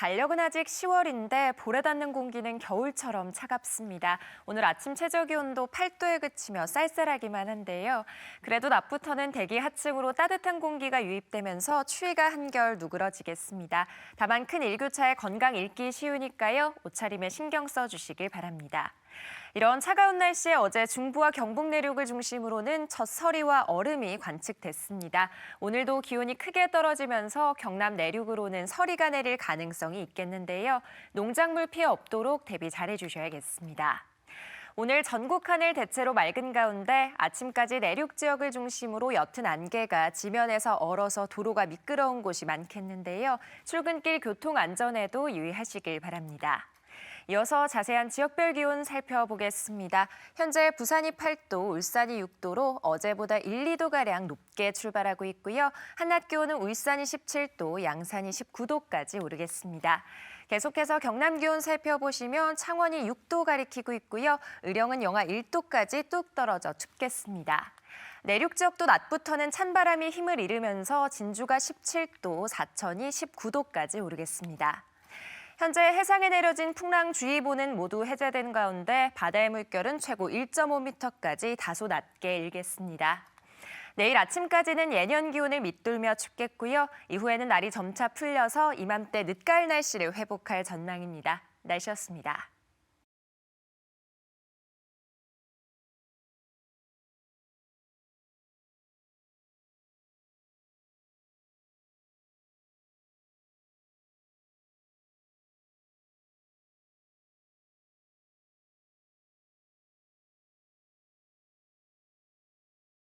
달력은 아직 10월인데 볼에 닿는 공기는 겨울처럼 차갑습니다. 오늘 아침 최저 기온도 8도에 그치며 쌀쌀하기만 한데요. 그래도 낮부터는 대기 하층으로 따뜻한 공기가 유입되면서 추위가 한결 누그러지겠습니다. 다만 큰 일교차에 건강 잃기 쉬우니까요. 옷차림에 신경 써 주시길 바랍니다. 이런 차가운 날씨에 어제 중부와 경북 내륙을 중심으로는 젖서리와 얼음이 관측됐습니다. 오늘도 기온이 크게 떨어지면서 경남 내륙으로는 서리가 내릴 가능성이 있겠는데요. 농작물 피해 없도록 대비 잘해 주셔야겠습니다. 오늘 전국 하늘 대체로 맑은 가운데 아침까지 내륙 지역을 중심으로 옅은 안개가 지면에서 얼어서 도로가 미끄러운 곳이 많겠는데요. 출근길 교통 안전에도 유의하시길 바랍니다. 이어서 자세한 지역별 기온 살펴보겠습니다. 현재 부산이 8도, 울산이 6도로 어제보다 1, 2도가량 높게 출발하고 있고요. 한낮 기온은 울산이 17도, 양산이 19도까지 오르겠습니다. 계속해서 경남 기온 살펴보시면 창원이 6도 가리키고 있고요. 의령은 영하 1도까지 뚝 떨어져 춥겠습니다. 내륙 지역도 낮부터는 찬바람이 힘을 잃으면서 진주가 17도, 사천이 19도까지 오르겠습니다. 현재 해상에 내려진 풍랑주의보는 모두 해제된 가운데 바다의 물결은 최고 1.5m까지 다소 낮게 일겠습니다. 내일 아침까지는 예년 기온을 밑돌며 춥겠고요. 이후에는 날이 점차 풀려서 이맘때 늦가을 날씨를 회복할 전망입니다. 날씨였습니다.